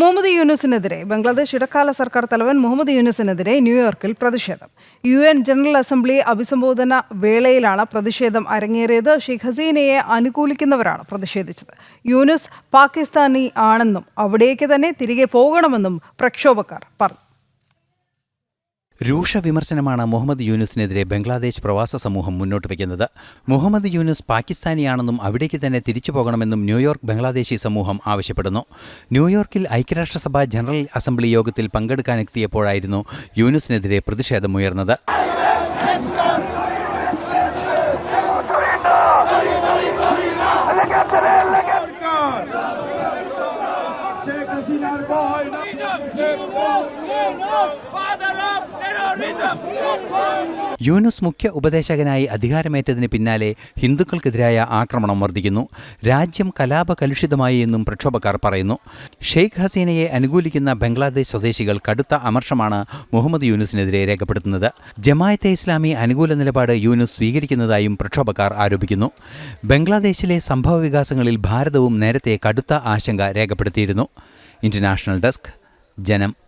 മുഹമ്മദ് യൂനുസിനെതിരെ ബംഗ്ലാദേശ് ഇടക്കാല സർക്കാർ തലവൻ മുഹമ്മദ് യൂനുസിനെതിരെ ന്യൂയോർക്കിൽ പ്രതിഷേധം. യു എൻ ജനറൽ അസംബ്ലി അഭിസംബോധന വേളയിലാണ് പ്രതിഷേധം അരങ്ങേറിയത്. ഷെയ്ഖ് ഹസീനയെ അനുകൂലിക്കുന്നവരാണ് പ്രതിഷേധിച്ചത്. യൂനുസ് പാകിസ്ഥാനി ആണെന്നും അവിടേക്ക് തന്നെ തിരികെ പോകണമെന്നും പ്രക്ഷോഭക്കാർ പറഞ്ഞു. രൂക്ഷ വിമർശനമാണ് മുഹമ്മദ് യൂനുസിനെതിരെ ബംഗ്ലാദേശ് പ്രവാസ സമൂഹം മുന്നോട്ട് വയ്ക്കുന്നത് മുഹമ്മദ് യൂനുസ് പാകിസ്ഥാനിയാണെന്നും അവിടേക്ക് തന്നെ തിരിച്ചു പോകണമെന്നും ന്യൂയോർക്ക് ബംഗ്ലാദേശി സമൂഹം ആവശ്യപ്പെടുന്നു ന്യൂയോർക്കിൽ ഐക്യരാഷ്ട്രസഭ ജനറൽ അസംബ്ലി യോഗത്തിൽ പങ്കെടുക്കാനെത്തിയപ്പോഴായിരുന്നു യൂനുസിനെതിരെ പ്രതിഷേധമുയർന്നത് Father of യൂനുസ് മുഖ്യ ഉപദേശകനായി അധികാരമേറ്റതിന് പിന്നാലെ ഹിന്ദുക്കൾക്കെതിരായ ആക്രമണം വർദ്ധിക്കുന്നു. രാജ്യം കലാപകലുഷിതമായി എന്നും പ്രക്ഷോഭക്കാർ പറയുന്നു. ഷെയ്ഖ് ഹസീനയെ അനുകൂലിക്കുന്ന ബംഗ്ലാദേശ് സ്വദേശികൾ കടുത്ത അമർഷമാണ് മുഹമ്മദ് യൂനുസിനെതിരെ രേഖപ്പെടുത്തുന്നത്. ജമായത്തെ ഇസ്ലാമി അനുകൂല നിലപാട് യൂനുസ് സ്വീകരിക്കുന്നതായും പ്രക്ഷോഭക്കാർ ആരോപിക്കുന്നു. ബംഗ്ലാദേശിലെ സംഭവ വികാസങ്ങളിൽ ഭാരതവും നേരത്തെ കടുത്ത ആശങ്ക രേഖപ്പെടുത്തിയിരുന്നു. ഇന്റർനാഷണൽ ഡെസ്ക് ജനം